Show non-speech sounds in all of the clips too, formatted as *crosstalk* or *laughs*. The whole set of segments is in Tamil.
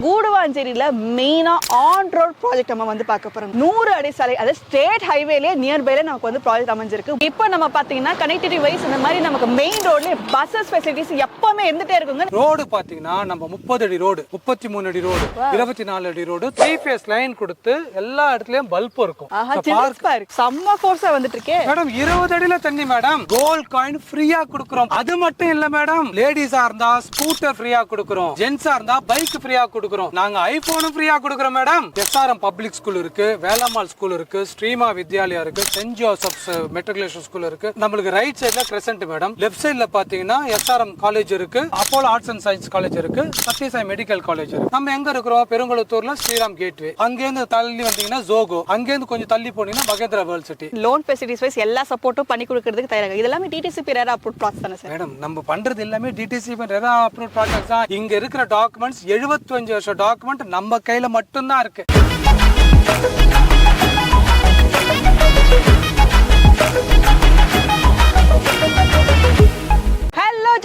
seguro கூடுவாஞ்சேரியில மெயினா ஆன் ரோட் ப்ராஜெக்ட் நம்ம வந்து பார்க்க போறோம். நூறு அடி சாலை அதாவது ஸ்டேட் ஹைவேலே நியர்பைல நமக்கு வந்து ப்ராஜெக்ட் அமைஞ்சிருக்கு. இப்போ நம்ம பாத்தீங்கன்னா கனெக்டிவிட்டி வைஸ் இந்த மாதிரி நமக்கு மெயின் ரோட்ல பஸ்ஸஸ் ஃபெசிலிட்டிஸ் எப்பவுமே இருந்துட்டே இருக்குங்க. ரோடு பாத்தீங்கன்னா நம்ம முப்பது அடி ரோடு முப்பத்தி மூணு அடி ரோடு இருபத்தி நாலு அடி ரோடு த்ரீ ஃபேஸ் லைன் கொடுத்து எல்லா இடத்துலயும் பல்ப் இருக்கும். செம்ம ஃபோர்ஸா வந்துட்டு இருக்கே மேடம் இருபது அடியில தண்ணி மேடம் கோல்ட் காயின் ஃப்ரீயா கொடுக்குறோம். அது மட்டும் இல்ல மேடம் லேடிஸா இருந்தா ஸ்கூட்டர் ஃப்ரீயா கொடுக்குறோம். ஜென்ஸா இருந்தா பைக் ஃப்ரீயா கொடுக்குறோம். நாங்க ஐபோனும் ஃப்ரீயா கொடுக்குறோம் மேடம் எஸ்ஆர்எம் பப்ளிக் ஸ்கூல் இருக்கு வேலம்மாள் ஸ்கூல் இருக்கு ஸ்ரீமா வித்யாலயா இருக்கு சென்ட் ஜோசப்ஸ் மெட்ரிகுலேஷன் ஸ்கூல் இருக்கு. நம்மளுக்கு ரைட் சைடுல கிரசன்ட் மேடம் லெஃப்ட் சைடுல பாத்தீங்கன்னா எஸ்ஆர்எம் காலேஜ் இருக்கு Apollo arts and science college இருக்கு சத்யசாய் மெடிக்கல் காலேஜ் இருக்கு. நம்ம எங்க இருக்கிறோம்? பெருங்குளத்தூர்ல ஸ்ரீராம் கேட்வே அங்கேருந்து தள்ளி வந்தீங்கன்னா ஜோகோ அங்கேருந்து கொஞ்சம் தள்ளி போனீங்கன்னா Mahindra world city loan facilities wise எல்லா சப்போர்ட்டும் பண்ணி கொடுக்கறதுக்கு தயாராக இது எல்லாமே டிடிசிபி ரேரா அப்ரூவ் ப்ராசஸ் தானே சார் மேடம் நம்ம பண்றது எல்லாமே டிடிசி ரெரா அப்ரூவ் ப்ராஜெக்ட் தான். இங்க இருக்கிற டாக்குமெண்ட்ஸ் 75 வருஷம் டாக்குமெண்ட் நம்ம கையில மட்டும்தான் இருக்கு. ஹலோ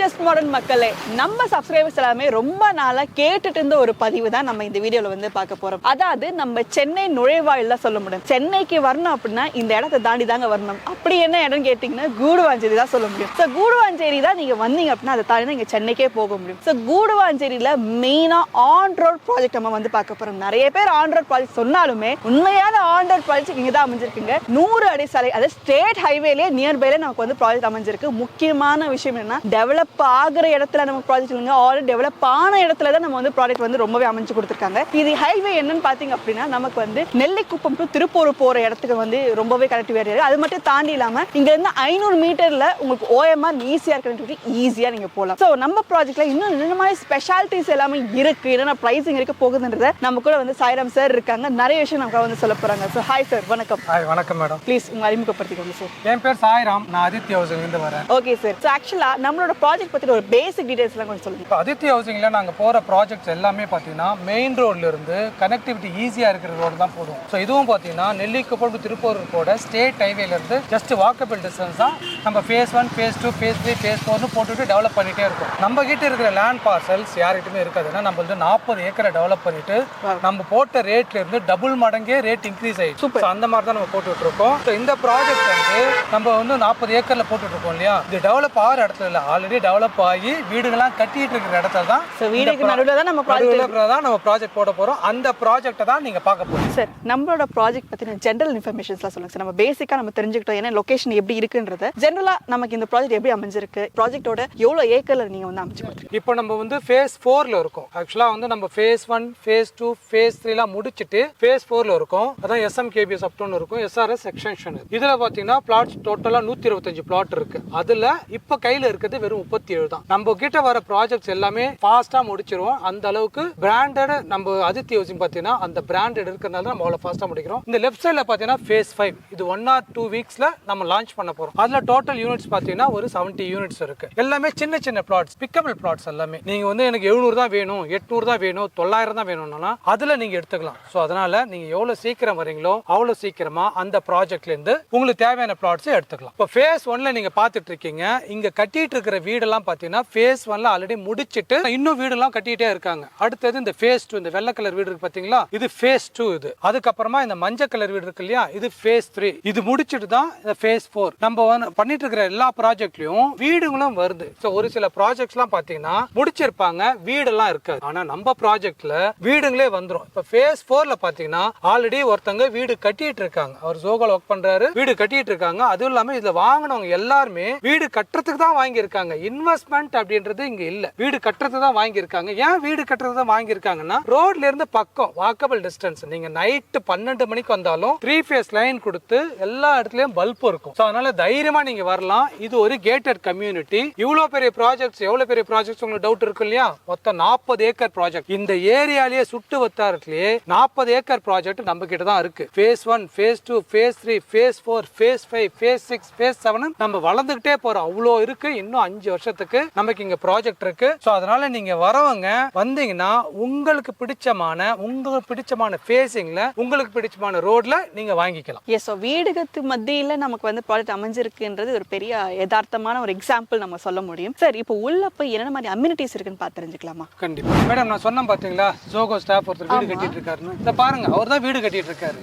ஜஸ்ட் மாடர்ன் மக்களே நம்ம சப்ஸ்கிரைபர்ஸ் எல்லாமே ரொம்ப நாளா கேட்டுட்டு இருந்த ஒரு பதிவு தான் நம்ம இந்த வீடியோல வந்து பார்க்க போறோம். அதாவது நம்ம சென்னை நுழைவாயில் தான் சொல்ல முடியும். சென்னைக்கு வரணும் அப்படின்னா இந்த இடத்தை தாண்டி தாங்க வரணும். அப்படி என்ன இடம் கேட்டிங்கன்னா கூடுவாஞ்சேரி தான் சொல்ல முடியும். ஸோ கூடுவாஞ்சேரி தான் நீங்க வந்தீங்க அப்படின்னா அதை தாண்டி தான் இங்க சென்னைக்கே போக முடியும். ஸோ கூடுவாஞ்சேரியில மெயினா ஆன் ரோட் ப்ராஜெக்ட் நம்ம வந்து பார்க்க போறோம். நிறைய பேர் ஆன் ரோட் ப்ராஜெக்ட் சொன்னாலுமே உண்மையான ஆன் ரோட் ப்ராஜெக்ட் இங்க தான் அமைஞ்சிருக்குங்க. நூறு அடி சாலை அதாவது ஸ்டேட் ஹைவேலே நியர்பைல நமக்கு வந்து ப்ராஜெக்ட் அமைஞ்சிருக்கு. முக்கியமான விஷயம் என்னன்னா டெவலப் ஆகுற இடத்துல நமக்கு ப்ராஜெக்ட் இல்லைங்க. ஆல்ரெடி டெவலப் ஆன இடத்துல தான் நம்ம வந்து ப்ராஜெக்ட் வந்து ரொம்பவே அமைச்சு கொடுத்துருக்காங்க. இது ஹைவே என்னன்னு பார்த்தீங்க அப்படின்னா நமக்கு வந்து நெல்லிக்குப்பம் டு திருப்பூர் போற இடத்துக்கு வந்து ரொம்பவே கனெக்டிவ் ஏரியா அது மட்டும் தாண்டி இல்லாம இங்க இருந்து ஐநூறு மீட்டர்ல உங்களுக்கு ஓஎம்ஆர் ஈஸியா கனெக்டிவிட்டி ஈஸியா நீங்க போகலாம் ஸோ நம்ம ப்ராஜெக்ட்ல இன்னும் என்ன மாதிரி ஸ்பெஷாலிட்டிஸ் எல்லாமே இருக்கு. என்னென்ன ப்ரைசிங் இருக்க போகுதுன்றத நம்ம கூட வந்து சாய்ராம் சார் இருக்காங்க. நிறைய விஷயம் நமக்கு வந்து சொல்ல போறாங்க. ஸோ ஹாய் சார் வணக்கம். ஹாய் வணக்கம் மேடம் ப்ளீஸ் உங்க அறிமுகப்படுத்திக்கோங்க சார் என் பேர் சாய்ராம். நான் ஆதித்ய ஹவுசிங் இருந்து வரேன் ஓகே சார் ஸோ ஆக்சுவலாக நம்மளோட ப்ராஜெக்ட் பற்றி ஒரு பேசிக் டீடைல்ஸ்லாம் கொஞ்சம் சொல்லுங்க. இப்போ ஆதித்ய ஹவுசிங்ல நாங்க போற ப்ராஜெக்ட்ஸ் எல்லாமே பாத்தீங்கன்னா மெயின் ரோட்ல இருந்து கனெக்டிவிட்டி ஈஸியா இருக்கிற ரோடு தான் போதும். ஸோ இதுவும் பாத்தீங்கன்னா நெல்லிக்குப்பம் திருப்பூர் போட ஸ்டேட் ஹைவேல இருந்து ஜஸ்ட் வாக்கபிள் டிஸ்டன்ஸ் தான் நம்ம phase one phase two phase three phase ஃபோர்னு போட்டுட்டு டெவலப் பண்ணிட்டே இருக்கோம். நம்ம கிட்ட இருக்கிற லேண்ட் பார்சல்ஸ் யார்கிட்டயுமே இருக்காதுன்னா நம்ம வந்து நாற்பது ஏக்கரை டெவலப் பண்ணிட்டு நம்ம போட்ட ரேட்ல இருந்து டபுள் மடங்கே ரேட் இன்க்ரீஸ் ஆயிடுச்சு. அந்த மாதிரி தான் நம்ம போட்டுட்டு இருக்கோம். இந்த ப்ராஜெக்ட் வந்து நம்ம வந்து நாற்பது ஏக்கர்ல போட்டுட்டு இருக்கோம் இல்லையா? இது டெவலப் ஆகிற இடத்துல இல்லை. ஆல்ரெடி டெவலப் ஆகி வீடுகள்லாம் கட்டிட்டு இருக்கிற இடத்துல தான் ஸோ வீடுக்கு நடுவில் தான் நம்ம ப்ராஜெக்ட் தான் நம்ம ப்ராஜெக்ட் போட போறோம். அந்த ப்ராஜெக்ட்டை தான் நீங்க பார்க்க போறீங்க. சார் நம்மளோட ப்ராஜெக்ட் பற்றின ஜென்ரல் இன்ஃபர்மேஷன்ஸ்லாம் சொல்லுங்க. சார் நம்ம பேசிக்காக நம்ம தெரிஞ்சுக்கிட்டோம். ஏன்னா லொகேஷன் எப்படி இருக்குன்றத ஜென்ரலாக நமக்கு இந்த ப்ராஜெக்ட் எப்படி அமைஞ்சிருக்கு ப்ராஜெக்ட்டோட எவ்வளோ ஏக்கரில் நீங்கள் வந்து அமைச்சு இப்போ நம்ம வந்து ஃபேஸ் ஃபோர்ல இருக்கோம். ஆக்சுவலா வந்து நம்ம phase one phase two phase த்ரீலாம் முடிச்சிட்டு ஃபேஸ் ஃபோர்ல இருக்கோம். அதான் எஸ்எம்கேபிஎஸ் அப்டோன் இருக்கும். எஸ்ஆர்எஸ் எக்ஸ்டென்ஷன் இதுல பாத்தீங்கன்னா பிளாட்ஸ் டோட்டலா நூத்தி இருபத்தஞ்சு பிளாட் இருக்கு. அதுல இப்ப கையில இருக்கிறது வெறும் முப்பத்தி ஏழு தான். நம்ம கிட்ட வர ப்ராஜெக்ட்ஸ் எல்லாமே ஃபாஸ்டா முடிச்சிருவோம். அந்த அளவுக்கு பிராண்டட் நம்ம அதித்தி ஹவுசிங் பாத்தீங்கன்னா அந்த பிராண்டட் இருக்கிறதுனால நம்ம அவ்வளவு ஃபாஸ்டா முடிக்கிறோம். இந்த லெஃப்ட் சைட்ல பாத்தீங்கன்னா ஃபேஸ் ஃபைவ் இது ஒன் ஆர் டூ வீக்ஸ்ல நம்ம லான்ச் பண்ண போறோம். அதுல டோட்டல் யூனிட்ஸ் பாத்தீங்கன்னா ஒரு செவன்டி யூனிட்ஸ் இருக்கு. எல்லாமே சின்ன சின்ன பிளாட்ஸ் பிக்கபிள் பிளாட்ஸ் எல்லாமே. நீங்க வந்து எனக்கு எழுநூறு தான் வேணும் எட்நூறு தான் வேணும் தொள்ளாயிரம் தான் வேணும்னா அதுல நீங்க எடுத்துக்கலாம். ஸோ அதனால நீங்க எவ்வளவு சீக்கிரம் வரீங்களோ அவ்வளவு சீக்கிரமா அந்த ப்ராஜெக்ட்ல இருந்து உங்களுக்கு தேவையான பிளாட்ஸ் எடுத்துக்கலாம். இப்போ ஃபேஸ் ஒன்ல நீங்க பாத்துட்டு இருக்கீங்க. இங்க கட்டிட்டு இருக்கிற வீடெல்லாம் பார்த்தீங்கன்னா ஃபேஸ் ஒன்ல ஆல்ரெடி முடிச்சிட்டு இன்னும் வீடெல்லாம் கட்டிட்டே இருக்காங்க. அடுத்தது இந்த ஃபேஸ் டூ இந்த வெள்ளை கலர் வீடு இருக்கு பார்த்தீங்களா? இது ஃபேஸ் டூ இது. அதுக்கப்புறமா இந்த மஞ்சள் கலர் வீடு இருக்கு இல்லையா? இது ஃபேஸ் த்ரீ இது முடிச்சிட்டு தான் இந்த ஃபேஸ் ஃபோர் நம்ம பண்ணிட்டு இருக்கிற எல்லா ப்ராஜெக்ட்லயும் வீடுகளும் வருது. ஸோ ஒரு சில ப்ராஜெக்ட்ஸ்லாம் பார்த்தீங்கன்னா முடிச்சிருப்பாங்க வீடெல்லாம் இருக்காது. ஆனா நம்ம ப்ராஜெக்ட்ல வீடுங்களே வந்துடும் இப்போ ஃபேஸ் ஃபோர்ல பார்த்தீங்கன்னா ஆல்ரெடி ஒருத்தங்க வீடு கட்டிட்டு இருக்காங்க. அவர் ஜோகால ஒர்க் பண்றாரு. வீடு கட்டிட்டு இருக்காங்க. அதுவும் இல்லாம இதுல வாங்கினவங்க எல்லாருமே வீடு கட்டுறதுக்கு தான் வாங்கியிருக்காங்க. இன்வெஸ்ட்மெண்ட் அப்படின்றது இங்க இல்ல. வீடு கட்டுறது தான் வாங்கியிருக்காங்க. ஏன் வீடு கட்டுறது தான் வாங்கியிருக்காங்கன்னா ரோட்ல இருந்து பக்கம் வாக்கபிள் டிஸ்டன்ஸ் நீங்க நைட்டு பன்னெண்டு மணிக்கு வந்தாலும் த்ரீ ஃபேஸ் லைன் கொடுத்து எல்லா இடத்துலயும் பல்ப் இருக்கும். ஸோ அதனால தைரியமா நீங்க வரலாம். இது ஒரு கேட்டட் கம்யூனிட்டி இவ்வளவு பெரிய ப்ராஜெக்ட்ஸ் எவ்வளவு பெரிய ப்ராஜெக்ட்ஸ் உங்களுக்கு டவுட் இருக்கு இல்லையா? மொத்தம் நாற்பது ஏக்கர் ப்ராஜெக்ட் இந்த ஏரியாலேயே சுட்டு வட்டாரத்திலேயே நாற்பது ஏக்கர் ப்ராஜெக்ட் நம்ம கிட்ட தான் இருக்கு. Phase one phase two phase three phase four phase five phase six phase seven நம்ம வளர்ந்துகிட்டே போறோம். அவ்வளோ இருக்கு. இன்னும் அஞ்சு வருஷம் வருஷத்துக்கு நமக்கு இங்க ப்ராஜெக்ட் இருக்கு. ஸோ அதனால நீங்க வரவங்க வந்தீங்கன்னா உங்களுக்கு பிடிச்சமான உங்களுக்கு பிடிச்சமான ஃபேஸிங்ல உங்களுக்கு பிடிச்சமான ரோட்ல நீங்க வாங்கிக்கலாம். எஸ் ஸோ வீடுகத்து மத்தியில நமக்கு வந்து ப்ராடக்ட் அமைஞ்சிருக்குன்றது ஒரு பெரிய யதார்த்தமான ஒரு எக்ஸாம்பிள் நம்ம சொல்ல முடியும். சார் இப்போ உள்ள போய் என்னென்ன மாதிரி அம்யூனிட்டிஸ் இருக்குன்னு பார்த்து தெரிஞ்சுக்கலாமா? கண்டிப்பா. மேடம் நான் சொன்னேன் பாத்தீங்களா? ஜோகோ ஸ்டாஃப் ஒருத்தர் வீடு கட்டிட்டு இருக்காருன்னு இந்த பாருங்க அவர் தான் வீடு கட்டிட்டு இருக்காரு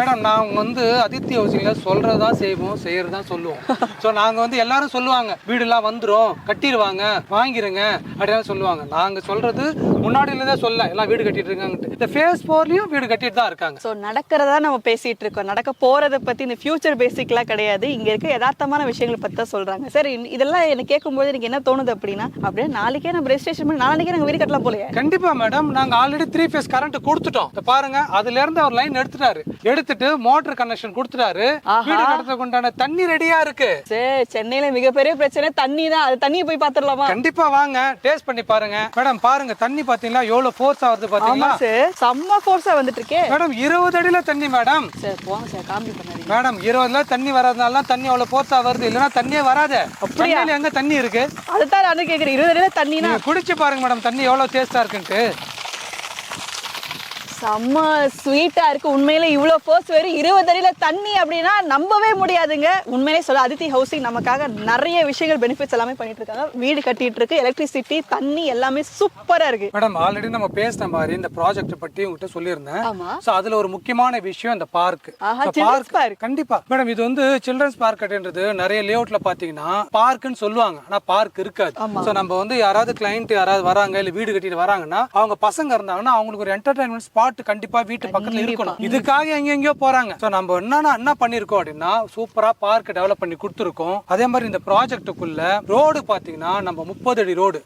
மேடம் நாங்க வந்து அதித்தி ஹவுசிங்ல சொல்றதா செய்வோம் செய்யறதா சொல்லுவோம். *laughs* ஸோ நாங்க வந்து எல்லாரும் சொல்லுவாங்க வீடுலாம் கட்டிடுவாங்க வாங்கிருங்க அப்படின்னு சொல்லுவாங்க. நாங்க சொல்றது முன்னாடியில தான் சொல்ல எல்லாம் வீடு கட்டிட்டு இருக்காங்கட்டு இந்த ஃபேஸ் ஃபோர்லயும் வீடு கட்டிட்டு தான் இருக்காங்க. ஸோ நடக்கிறதா நம்ம பேசிட்டு இருக்கோம். நடக்க போறத பத்தி இந்த ஃபியூச்சர் பேசிக்லாம் கிடையாது. இங்க இருக்க யதார்த்தமான விஷயங்களை பத்தி தான் சொல்றாங்க. சார் இதெல்லாம் எனக்கு கேட்கும்போது எனக்கு என்ன தோணுது அப்படின்னா அப்படியே நாளைக்கே நம்ம ரெஜிஸ்ட்ரேஷன் பண்ணி நாளைக்கே நாங்க வீடு கட்டலாம் போலயே. கண்டிப்பா மேடம் நாங்க ஆல்ரெடி த்ரீ ஃபேஸ் கரண்ட் கொடுத்துட்டோம். பாருங்க அதுல இருந்து அவர் லைன் எடுத்துட்டாரு. எடுத்துட்டு மோட்டர் கனெக்ஷன் கொடுத்துட்டாரு. வீடு கட்டுறதுக்கு உண்டான தண்ணி ரெடியா இருக்கு. சரி சென்னையில மிகப்பெரிய பிரச்சனை தண்ணி தான். அது தண்ணியை போய் பாத்துடலாமா கண்டிப்பா வாங்க. டேஸ்ட் பண்ணி பாருங்க. மேடம் பாருங்க. தண்ணி பாத்தீங்களா? எவ்வளவு ஃபோர்ஸ் ஆகுது பாத்தீங்களா? செம்ம ஃபோர்ஸா வந்துட்டு இருக்கே மேடம் இருபது அடியில தண்ணி மேடம் சார் போங்க சார் காம்பி பண்ணாதீங்க. மேடம் இருபதுல தண்ணி வராதனால தான் தண்ணி அவ்வளவு ஃபோர்ஸா வருது. இல்லைன்னா தண்ணியே வராது. அப்படியே? எங்க தண்ணி இருக்கு? அதுதான் நானும் கேக்குறேன். இருபது அடியில தண்ணினா? குடிச்சு பாருங்க மேடம் தண்ணி எவ்வளவு டேஸ்டா இருக்குன்ட்டு. செம்ம ஸ்வீட்டா இருக்கு. உண்மையில இவ்வளவு ஃபோர்ஸ் வெறும் இருபது அடியில தண்ணி அப்படின்னா நம்பவே முடியாதுங்க. உண்மையிலே சொல்ல அதித்தி ஹவுசிங் நமக்காக நிறைய விஷயங்கள் பெனிஃபிட்ஸ் எல்லாமே பண்ணிட்டு இருக்காங்க வீடு கட்டிட்டு இருக்கு எலக்ட்ரிசிட்டி தண்ணி எல்லாமே சூப்பரா இருக்கு. மேடம் ஆல்ரெடி நம்ம பேசின மாதிரி இந்த ப்ராஜெக்ட் பத்தி உங்ககிட்ட சொல்லியிருந்தேன். சோ அதுல ஒரு முக்கியமான விஷயம் இந்த பார்க் park. கண்டிப்பா. மேடம் இது வந்து சில்ட்ரன்ஸ் பார்க் அப்படின்றது நிறைய லேஅவுட்ல பாத்தீங்கன்னா பார்க்னு சொல்லுவாங்க. ஆனா பார்க் இருக்காது. சோ நம்ம வந்து யாராவது கிளைண்ட் யாராவது வராங்க இல்ல வீடு கட்டிட்டு வராங்கன்னா அவங்க பசங்க இருந்தாங்கன்னா அவங்களுக்கு ஒரு என்டர்டைன்மெண்ட் ஸ்பாட் கண்டிப்பா வீட்டு பக்கத்துல இருக்கணும். இதுக்காக எங்க எங்கேயோ போறாங்க. சோ நம்ம என்னன்னா என்ன பண்ணிருக்கோம் அப்படின்னா சூப்பரா பார்க் டெவலப் பண்ணி கொடுத்துருக்கோம். அதே மாதிரி இந்த ப்ராஜெக்ட்டுக்குள்ள ரோடு பாத்தீங்கன்னா நம்ம முப்பது அடி ரோடு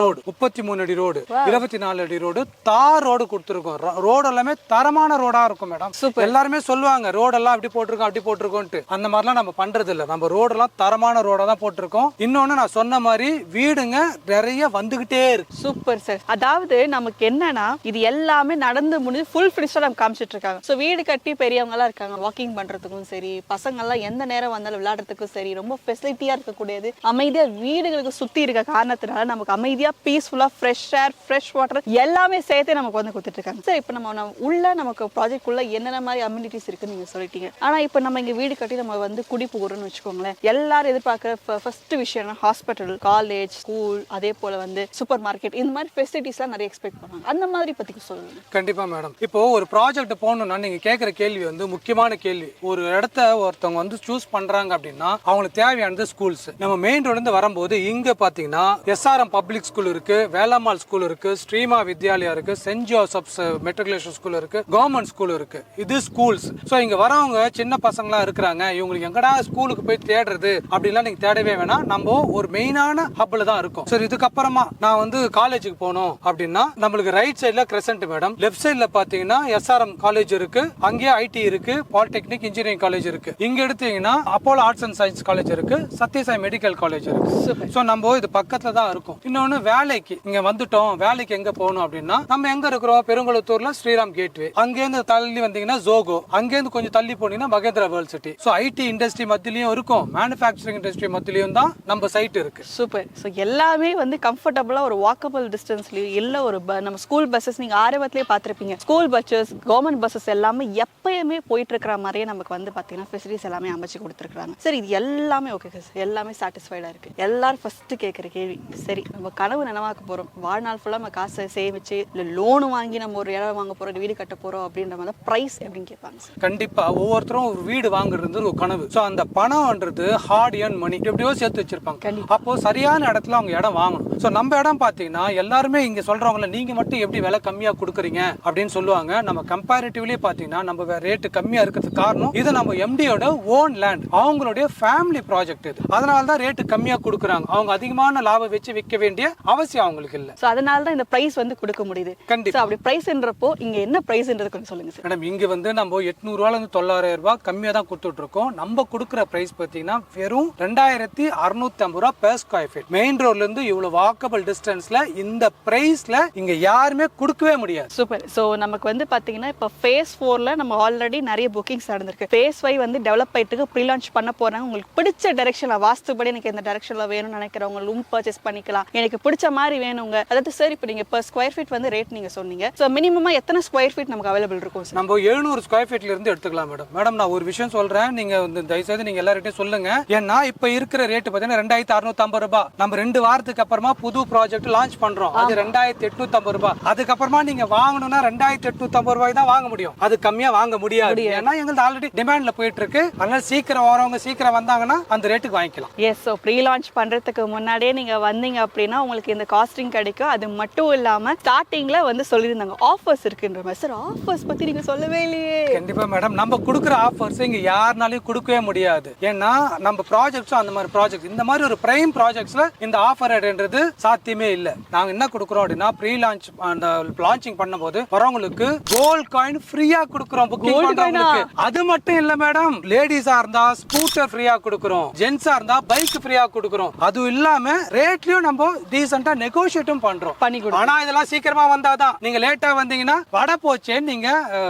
ரோடு முப்பத்தி மூணு அடி ரோடு இருபத்தி நாலு அடி ரோடு தார் ரோடு கொடுத்துருக்கோம். ரோடு எல்லாமே தரமான ரோடா இருக்கும் மேடம் எல்லாருமே சொல்லுவாங்க ரோடெல்லாம் அப்படி போட்டிருக்கோம் அப்படி போட்டிருக்கோன்ட்டு. அந்த மாதிரிலாம் நம்ம பண்றது இல்ல நம்ம ரோடெல்லாம் தரமான ரோடா தான் போட்டிருக்கோம். இன்னொன்னு நான் சொன்ன மாதிரி வீடுங்க நிறைய வந்துகிட்டே இருக்கு. சூப்பர் சார் அதாவது நமக்கு என்னன்னா இது எல்லாமே நடந்து முடிஞ்சு ஃபுல் ஃபினிஷா நம்ம காமிச்சிட்டு இருக்காங்க ஸோ வீடு கட்டி பெரியவங்களாம் இருக்காங்க. வாக்கிங் பண்ணுறதுக்கும் சரி பசங்கள்லாம் எந்த நேரம் வந்தாலும் விளையாடுறதுக்கும் சரி ரொம்ப ஃபெசிலிட்டியாக இருக்கக்கூடியது. அமைதியாக வீடுகளுக்கு சுற்றி இருக்க காரணத்தினால நமக்கு அமைதியாக பீஸ்ஃபுல்லாக ஃப்ரெஷ் ஏர் ஃப்ரெஷ் வாட்டர் எல்லாமே சேர்த்து நமக்கு வந்து கொடுத்துட்டு இருக்காங்க சார் இப்போ நம்ம உள்ள நமக்கு ப்ராஜெக்ட் உள்ள என்னென்ன மாதிரி அம்யூனிட்டிஸ் இருக்குன்னு நீங்கள் சொல்லிட்டீங்க. ஆனால் இப்போ நம்ம இங்கே வீடு கட்டி நம்ம வந்து குடி போகிறோம்னு வச்சுக்கோங்களேன். எல்லாரும் எதிர்பார்க்குற ஃபர்ஸ்ட் விஷயம் ஹாஸ்பிட்டல் காலேஜ் ஸ்கூல் அதே போல் வந்து சூப்பர் மார்க்கெட் இந்த மாதிரி ஃபெசிலிட்டிஸ்லாம் நிறைய எக்ஸ்பெக்ட் பண்ணுவாங்க. அந்த மாதிரி பற்றி சொல்லுங்கள் கண்டிப்பாக மேடம் இப்போ ஒரு ப்ராஜெக்ட் போகணும்னா நீங்க கேட்குற கேள்வி வந்து முக்கியமான கேள்வி. ஒரு இடத்த ஒருத்தவங்க வந்து சூஸ் பண்றாங்க அப்படின்னா அவங்களுக்கு தேவையானது ஸ்கூல்ஸ் நம்ம மெயின் ரோடு இருந்து வரும்போது இங்க பாத்தீங்கன்னா எஸ்ஆர்எம் பப்ளிக் ஸ்கூல் இருக்கு வேளாமால் ஸ்கூல் இருக்கு ஸ்ரீமா வித்யாலயா இருக்கு சென்ட் ஜோசப்ஸ் மெட்ரிகுலேஷன் ஸ்கூல் இருக்கு கவர்மெண்ட் ஸ்கூல் இருக்கு. இது ஸ்கூல்ஸ் ஸோ இங்க வரவங்க சின்ன பசங்களா இருக்கிறாங்க. இவங்களுக்கு எங்கடா ஸ்கூலுக்கு போய் தேடுறது அப்படின்லாம் நீங்க தேடவே வேணாம். நம்ம ஒரு மெயினான ஹப்ல தான் இருக்கும். சரி இதுக்கப்புறமா நான் வந்து காலேஜுக்கு போகணும் அப்படின்னா நம்மளுக்கு ரைட் சைட்ல கிரசன்ட் மேடம் லெஃப்ட் சைட்ல பாத்தீங்கன்னா எஸ்ஆர்எம் காலேஜ் இருக்கு. அங்கேயே ஐடி இருக்கு. பாலிடெக்னிக் இன்ஜினியரிங் காலேஜ் இருக்கு. இங்க எடுத்தீங்கன்னா Apollo arts and science college இருக்கு. சத்யசாய் மெடிக்கல் காலேஜ் இருக்கு. ஸோ நம்ம இது பக்கத்துல தான் இருக்கும். இன்னொன்னு வேலைக்கு. இங்க வந்துட்டோம். வேலைக்கு எங்க போகணும் அப்படின்னா நம்ம எங்க இருக்கிறோம்? பெருங்குளத்தூர்ல ஸ்ரீராம் கேட்வே அங்கேருந்து தள்ளி வந்தீங்கன்னா ஜோகோ அங்கேருந்து கொஞ்சம் தள்ளி போனீங்கன்னா Mahindra world city so IT industry மத்தியிலையும் இருக்கும். மேனுஃபேக்சரிங் இண்டஸ்ட்ரி மத்தியிலையும் தான் நம்ம சைட் இருக்கு. சூப்பர். ஸோ எல்லாமே வந்து கம்ஃபர்டபுளாக ஒரு வாக்கபிள் டிஸ்டன்ஸ்லேயும் இல்லை ஒரு நம்ம ஸ்கூல் பஸ்ஸஸ் நீங்கள் ஆரம்பத்திலே பார்த்துருப்பீங்க. ஸ்கூல் பஸ்ஸஸ் கவர்மெண்ட் பஸ்ஸஸ் எல்லாமே எப்பயுமே போயிட்டு இருக்கிற மாதிரியே நமக்கு வந்து பார்த்தீங்கன்னா ஃபெசிலிட்டிஸ் எல்லாமே அமைச்சு கொடுத்துருக்காங்க சரி இது எல்லாமே ஓகே சார். எல்லாமே சாட்டிஸ்ஃபைடாக இருக்குது எல்லாரும் ஃபஸ்ட்டு கேட்குற கேள்வி. சரி நம்ம கனவு நனவாக்க போகிறோம் வாழ்நாள் ஃபுல்லாக நம்ம காசை சேமிச்சு இல்லை லோனு வாங்கி நம்ம ஒரு இடம் வாங்க போகிறோம் வீடு கட்ட போகிறோம் அப்படின்ற மாதிரி ப்ரைஸ் எப்படின்னு கேட்பாங்க சார். கண்டிப்பா ஒவ்வொருத்தரும் ஒரு வீடு வாங்குறது ஒரு கனவு. சோ அந்த பணம்ன்றது ஹார்ட் ஏர்ன் மணி எப்படியோ சேர்த்து வச்சிருப்பாங்க. அப்போ சரியான இடத்துல அவங்க இடம் வாங்கணும். சோ நம்ம இடம் பாத்தீங்கன்னா எல்லாருமே இங்க சொல்றவங்கள நீங்க மட்டும் எப்படி விலை கம்மியா கொடுக்குறீங்க அப்படின்னு சொல்லுவாங்க. நம்ம கம்பேரிட்டிவ்லி பாத்தீங்கன்னா நம்ம ரேட்டு கம்மியா இருக்கிறதுக்கு காரணம் இது நம்ம எம்டியோட ஓன் லேண்ட் அவங்களுடைய ஃபேமிலி ப்ராஜெக்ட் இது. அதனால தான் ரேட்டு கம்மியா கொடுக்குறாங்க. அவங்க அதிகமான லாபம் வச்சு விற்க வேண்டிய அவசியம் அவங்களுக்கு இல்ல. ஸோ அதனால தான் இந்த ப்ரைஸ் வந்து கொடுக்க முடியுது. கண்டிப்பா. ஸோ அப்படி ப்ரைஸ்ன்றப்போ இங்கே என்ன ப்ரைஸ்ன்றது கொஞ்சம் சொல்லுங்கள் சார் மேடம் இங்க வந்து நம்ம எட்நூறுவால இருந்து தொள்ளாயிரம் ரூபாய் கம்மியா தான் கொடுத்துட்டு இருக்கோம் நம்ம கொடுக்குற பிரைஸ் பாத்தீங்கன்னா வெறும் ரெண்டாயிரத்தி அறுநூத்தி ஐம்பது ரூபா per ஸ்கொயர் ஃபீட் மெயின் ரோட்ல இருந்து இவ்வளவு வாக்கபிள் டிஸ்டன்ஸ்ல இந்த பிரைஸ்ல இங்க யாருமே கொடுக்கவே முடியாது. சூப்பர் ஸோ நமக்கு வந்து பாத்தீங்கன்னா இப்போ ஃபேஸ் ஃபோர்ல நம்ம ஆல்ரெடி நிறைய புக்கிங்ஸ் நடந்திருக்கு. ஃபேஸ் ஃபைவ் வந்து டெவலப் ஆயிட்டு ப்ரீ லான்ச் பண்ண போறாங்க. உங்களுக்கு பிடிச்ச டைரக்ஷன்ல வாஸ்துபடி எனக்கு இந்த டைரக்ஷன்ல வேணும்னு நினைக்கிறவங்க ரூம் பர்ச்சேஸ் பண்ணிக்கலாம். எனக்கு பிடிச்ச மாதிரி வேணுங்க. அதாவது சார் இப்போ நீங்க per ஸ்கொயர் ஃபீட் வந்து ரேட் நீங்க சொன்னீங்க. ஸோ மினிமமா எத்தனை ஸ்கொயர் ஃபீட் நமக்கு அவைலபிள் இருக்கும் சார் நம்ம எழுநூறு ஸ்கொயர் ஃபீட்ல இருந்து எடுத்துக்கலாம் மேடம் மேடம் நான் ஒரு விஷயம் சொல்றேன். நீங்க வந்து தயவுசெய்து நீங்க எல்லார்கிட்டையும் சொல்லுங்க. ஏன்னா இப்ப இருக்கிற ரேட் பாத்தீங்கன்னா ரெண்டாயிரத்தி அறுநூத்தி ஐம்பது ரூபாய். நம்ம ரெண்டு வாரத்துக்கு அப்புறமா புது ப்ராஜெக்ட் லான்ச் பண்றோம். அது ரெண்டாயிரத்தி எட்நூத்தி ஐம்பது ரூபாய். அதுக்கப்புறமா நீங்க வாங்கணும்னா ரெண்டாயிரத்தி எட்நூத்தி ஐம்பது ரூபாய் தான் வாங்க முடியும். அது கம்மியா வாங்க முடியாது. ஏன்னா எங்களுக்கு ஆல்ரெடி டிமாண்ட்ல போயிட்டு இருக்கு அதனால சீக்கிரம் வரவங்க சீக்கிரம் வந்தாங்கன்னா அந்த ரேட்டுக்கு வாங்கிக்கலாம். எஸ் ஸோ ப்ரீ லான்ச் பண்றதுக்கு முன்னாடியே நீங்க வந்தீங்க அப்படின்னா உங்களுக்கு இந்த காஸ்டிங் கிடைக்கும். அது மட்டும் இல்லாம ஸ்டார்டிங்ல வந்து சொல்லியிருந்தாங்க. ஆஃபர்ஸ் இருக்குன்ற மாதிரி. சார் ஆஃபர்ஸ் பத்தி நீங்க சொல்லவே இல்லையே. கண்டிப்பா மேடம் நம்ம கொடுக்குற ஆஃபர்ஸ் இங்க யாருனாலையும் கொடுக்கவே முடியாது. ஏன்னா நம்ம ப்ராஜெக்ட்ஸும் அந்த மாதிரி ப்ராஜெக்ட் இந்த மாதிரி ஒரு பிரைம் ப்ராஜெக்ட்ஸ்ல இந்த ஆஃபர்ன்றது சாத்தியமே இல்ல. நாங்க என்ன கொடுக்குறோம் அப்படின்னா ப்ரீ லான்ச் அந்த லான்ச்சிங் பண்ணும்போது வரவங்களுக்கு கோல்ட் காயின் ஃப்ரீயா கொடுக்குறோம். புக்கிங் பண்றவங்களுக்கு. அது மட்டும் இல்ல மேடம் லேடிஸா இருந்தா ஸ்கூட்டர் ஃப்ரீயா கொடுக்குறோம். ஜென்ஸா இருந்தா பைக் ஃப்ரீயா கொடுக்குறோம். அது இல்லாம ரேட்லயும் நம்ம டீசெண்டா நெகோஷியேட்டும் பண்றோம். பண்ணி ஆனா இதெல்லாம் சீக்கிரமா வந்தாதான். நீங்க லேட்டா வந்தீங்கன்னா வட போச்சேன்னு நீங்க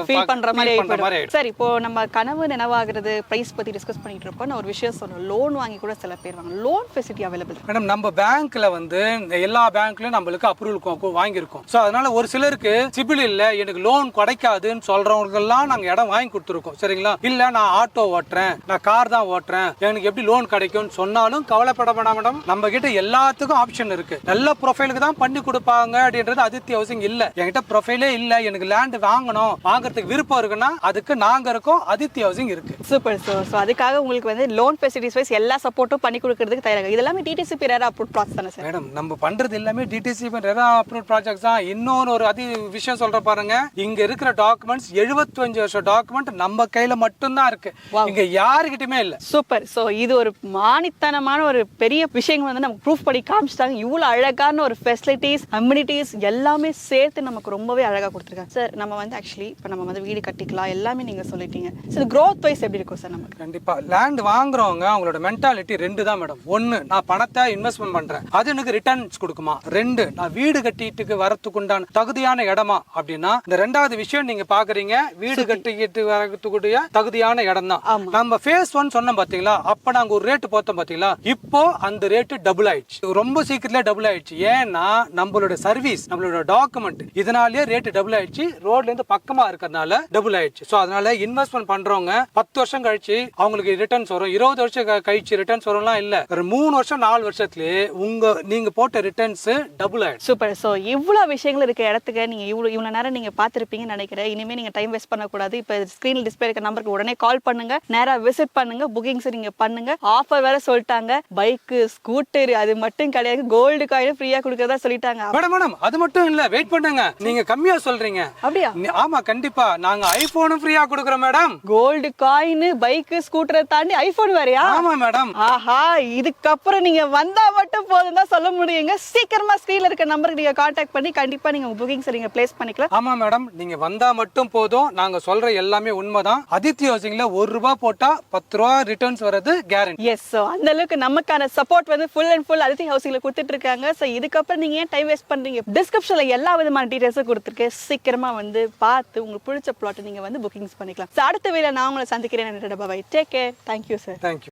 ஃபீல் பண்ற மாதிரி. சார் இப்போ நம்ம கனவு நினைவாகிறது பிரைஸ் பத்தி டிஸ்கஸ் பண்ணிட்டு இருப்போம் நான் ஒரு விஷயம் சொன்னேன் லோன் வாங்கி கூட சில பேர் வாங்க லோன் ஃபெசிலிட்டி அவைலபிள் மேடம் நம்ம பேங்க்ல வந்து எல்லா பேங்க்லயும் நம்மளுக்கு அப்ரூவல் வாங்கியிருக்கோம். ஸோ அதனால ஒரு சிலருக்கு சிபில் இல்ல எனக்கு லோன் கிடைக்காதுன்னு சொல்றவங்க எல்லாம் நாங்க இடம் வாங்கி கொடுத்துருக்கோம். சரிங்களா? இல்ல நான் ஆட்டோ ஓட்டுறேன் நான் கார் தான் ஓட்டுறேன். எனக்கு எப்படி லோன் கிடைக்கும்னு சொன்னாலும் கவலைப்பட வேணாம் மேடம் நம்ம கிட்ட எல்லாத்துக்கும் ஆப்ஷன் இருக்கு. நல்ல ப்ரொஃபைலுக்கு தான் பண்ணி கொடுப்பாங்க அப்படின்றது அதித்தி ஹவுசிங் இல்ல. என்கிட்ட ப்ரொஃபைலே இல்ல. எனக்கு லேண்ட் வாங்கணும் வாங்குறதுக்கு விருப்பம் இருக்குன்னா அதுக்கு நாங்க இருக்கோம் அதித்தி ஹவுசிங் இருக்கு. சூப்பர் ஸோ ஸோ அதுக்காக உங்களுக்கு வந்து லோன் ஃபெசிலிட்டிஸ் வைஸ் எல்லா சப்போர்ட்டும் பண்ணி கொடுக்கறதுக்கு தயாராக இது எல்லாமே டிடிசிபி ரேரா அப்ரூவ் ப்ராசஸ் தானே சார் மேடம் நம்ம பண்றது எல்லாமே டிடிசி ரெரா அப்ரூவ் ப்ராஜெக்ட்ஸ் தான். இன்னொரு ஒரு அதி விஷயம் சொல்ற பாருங்க. இங்க இருக்கிற டாக்குமெண்ட்ஸ் 75 வருஷம் டாக்குமெண்ட் நம்ம கையில மட்டும்தான் இருக்கு. இங்க யாருகிட்டயுமே இல்ல. சூப்பர் ஸோ இது ஒரு மானித்தனமான ஒரு பெரிய விஷயங்கள் வந்து நமக்கு ப்ரூஃப் பண்ணி காமிச்சிட்டாங்க. இவ்வளோ அழகான ஒரு ஃபெசிலிட்டிஸ் அம்யூனிட்டிஸ் எல்லாமே சேர்த்து நமக்கு ரொம்பவே அழகாக கொடுத்துருக்காங்க. சார் நம்ம வந்து ஆக்சுவலி இப்போ நம்ம வந்து வீடு கட்டிக்கலாம். எல்லாமே நீங்கள் சொல்லிட்டீங்க. சார் growth வைஸ் எப்படி இருக்கும் சார் நமக்கு? கண்டிப்பா. லேண்ட் வாங்குறவங்க அவங்களோட மென்டாலிட்டி ரெண்டு தான் மேடம் ஒன்னு நான் பணத்தை இன்வெஸ்ட்மெண்ட் பண்றேன். அது எனக்கு ரிட்டர்ன்ஸ் கொடுக்குமா? ரெண்டு நான் வீடு கட்டிட்டு வரத்துக்கு உண்டான தகுதியான இடமா? அப்படின்னா இந்த ரெண்டாவது விஷயம் நீங்க பாக்குறீங்க வீடு கட்டிக்கிட்டு வரத்துக்குடைய தகுதியான இடம் தான். நம்ம ஃபேஸ் ஒன் சொன்னோம் பாத்தீங்களா? அப்ப நாங்க ஒரு ரேட் பார்த்தோம் பாத்தீங்களா? இப்போ அந்த ரேட் டபுள் ஆயிடுச்சு. ரொம்ப சீக்கிரத்துல டபுள் ஆயிடுச்சு. ஏன்னா நம்மளோட சர்வீஸ் நம்மளோட டாக்குமெண்ட் இதனாலேயே ரேட் டபுள் ஆயிடுச்சு. ரோட்ல இருந்து பக்கமா இருக்கிறதுனால டபுள் ஆயிடுச்சு. சோ அதனால இன்வெஸ்ட்மெண்ட் பண்றவங்க பத்து வருஷம் கழிச்சு அவங்களுக்கு ரிட்டர்ன்ஸ் வரும். இருபது வருஷம் கழிச்சு ரிட்டர்ன்ஸ் வரும்லாம் இல்ல. ஒரு மூணு வருஷம் நாலு வருஷத்துலயே உங்க நீங்க போட்ட ரிட்டர்ன்ஸ் டபுள் ஆயிடுச்சு. சூப்பர் ஸோ இவ்வளோ விஷயங்கள் இருக்க இடத்துக்கு நீங்கள் இவ்வளோ இவ்வளோ நேரம் நீங்கள் பார்த்துருப்பீங்கன்னு நினைக்கிறேன். இனிமேல் நீங்கள் டைம் வேஸ்ட் பண்ணக்கூடாது. இப்போ ஸ்க்ரீனில் டிஸ்பிளே இருக்க நம்பருக்கு உடனே கால் பண்ணுங்க. நேராக விசிட் பண்ணுங்க. புக்கிங்ஸ் நீங்கள் பண்ணுங்க. ஆஃபர் வேற சொல்லிட்டாங்க. பைக்கு ஸ்கூட்டர் அது மட்டும் கிடையாது. கோல்டு காயின் ஃப்ரீயாக கொடுக்கறதா சொல்லிட்டாங்க. மேடம் மேடம் அது மட்டும் இல்ல. வெயிட் பண்ணுங்க. நீங்க கம்மியா சொல்றீங்க. அப்படியா? நீ- ஆமா கண்டிப்பா. நாங்க ஐபோனும் ஃப்ரீயா கொடுக்குறோம் மேடம் கோல்டு காயின் பைக்கு ஸ்கூட்டரை தாண்டி ஐபோன் வேறயா? ஆமா மேடம் ஆஹா இதுக்கப்புறம் நீங்க வந்தா மட்டும் போதும் தான் சொல்ல முடியுங்க. சீக்கிரமா ஸ்க்ரீன்ல இருக்க நம்பருக்கு நீங்க காண்டாக்ட் பண்ணி கண்டிப்பா நீங்க உங்க புக்கிங்ஸ் நீங்க பிளேஸ் பண்ணிக்கலாம். ஆமா மேடம் நீங்க வந்தா மட்டும் போதும். நாங்க சொல்ற எல்லாமே உண்மைதான். அதித்தி ஹவுசிங்ல ஒரு ரூபாய் போட்டா பத்து ரூபா ரிட்டர்ன்ஸ் வர்றது கேரண்டி எஸ் ஸோ அந்த அளவுக்கு நமக்கான சப்போர்ட் வந்து ஃபுல் அண்ட் ஃபுல் அதித்தி ஹவுசிங்ல கொடுத்துட்டு இருக்காங்க ஸோ இதுக்கப்புறம் நீங்க ஏன் டைம் வேஸ்ட் பண்றீங்க? டிஸ்கிரிப்ஷன்ல எல்லா விதமான டீடைல்ஸும் கொடுத்துருக்கேன். சீக்கிரமா வந்து பார்த்து உங்களுக்கு பிடிச்ச பிளாட் நீங்க வந்து புக்கிங்ஸ் பண்ணிக்கலாம். ஸோ அடுத்த வேலை நான் உங்களை சந்திக்கிறேன். Bye take care thank you sir thank you